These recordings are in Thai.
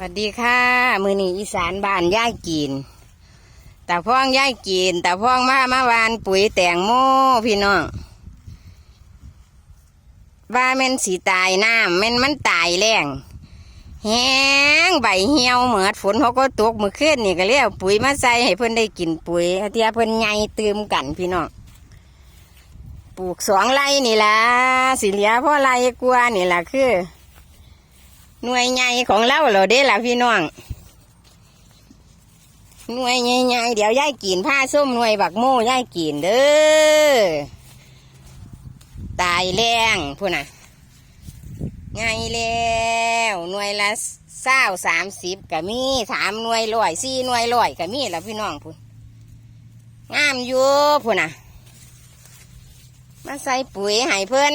สวัสดีค่ะมือนีอีสานบ้านย่ายกีนตาพ่องย่ายกีนตาพ่องมามาวานปุ๋ยแตงโมพี่น้องว่าแม่นสีตายน้ำแม่นมันตายแรงแห้งใบเหี่ยวเหมือดฝนเขาก็ตกมื่อคืนนี่ก็เรียกปุ๋ยมาใส่ให้เพิ่อนได้กินปุ๋ยเทียเพิ่อนใหญ่เติมกันพี่น้องปลูกสองไร่นี่ละสิเหลียพ่อไร่กลัวนี่ละคือ หน่วยใหญ่ของเราเหราเด้ล่ะพี่น้องหน่วยใหญ่ๆเดี๋ยวย่ายกินผ้าส้มหน่วยบักโม่ย่ายกินเด้อตายแรงพูดน่ะไงแล้วหน่วยละเศร้าสามสิบก็มีสามหน่วยร้อยสี่หน่วยร้อยก็มีแล้วพี่น้องพูดงามอยู่พูดน่ะมาใส่ปุ๋ยให้เพิ่อน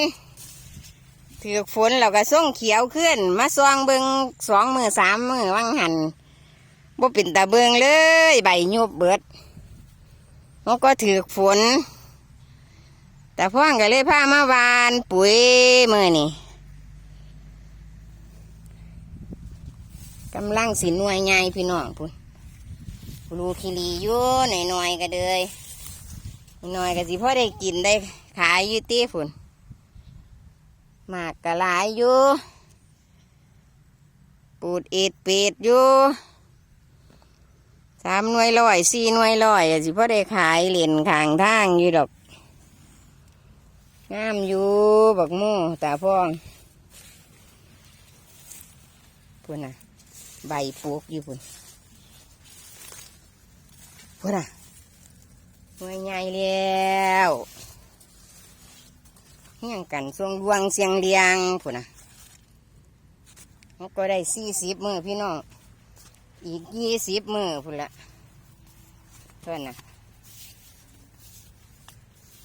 ถือฝนเราก็ส่งเขียวขึ้น มาซองเบิงสองมือสามมือวังหันบ่เป็นตาเบิงเลย ใบยุบเบิดมันก็ถือฝน แต่พ่องก็เลยพามาวานปุ๋ยมือนี่กำลังสิหน่วยใหญ่พี่น้องพุ่นรูคิรีอยู่หน่อยๆก็เลยหน่อยก็สิพ่อได้กินได้ขายอยู่ตีฝุ่น หมากกะลายอยู่ ปูดเอ็ดเป็ดอยู่สามหน่วยร้อยสี่หน่วยร้อยอะสิพ่อได้ขายเหรียญขางทางอยู่ดอกงามอยู่บักโม่ตาพ่องพุ่นน่ะ ใบปลูกอยู่พุ่นพุ่นน่ะหน่วยใหญ่แล้ว เฮียงกันทรงดวงเสียงเลียงพุ่นะมันก็ได้สี่สิบมือพี่น้อง อีกยี่สิบมือพุ่นละเพื่อนนะ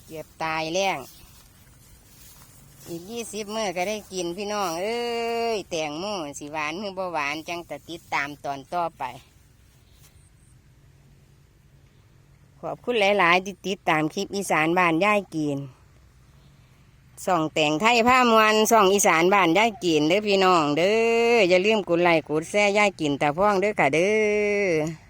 เก็บตายแรงอีกยี่สิบมือก็ได้กินพี่น้อง เอ้ยแตงโมสีหวานหรือบ่หวานจังแต่ติดตามตอนต่อไป ขอบคุณหลาย ๆ ที่ติดตามคลิปอีสานบ้านย่ายกิน ส่องแต่งไทยผ้ามวนส่องอีสานบ้านย่ายกินเด้อพี่น้องเด้ออย่าลืมกดไลค์กดแซ่ย่ายกินตาพ่องเด้อค่ะเด้อ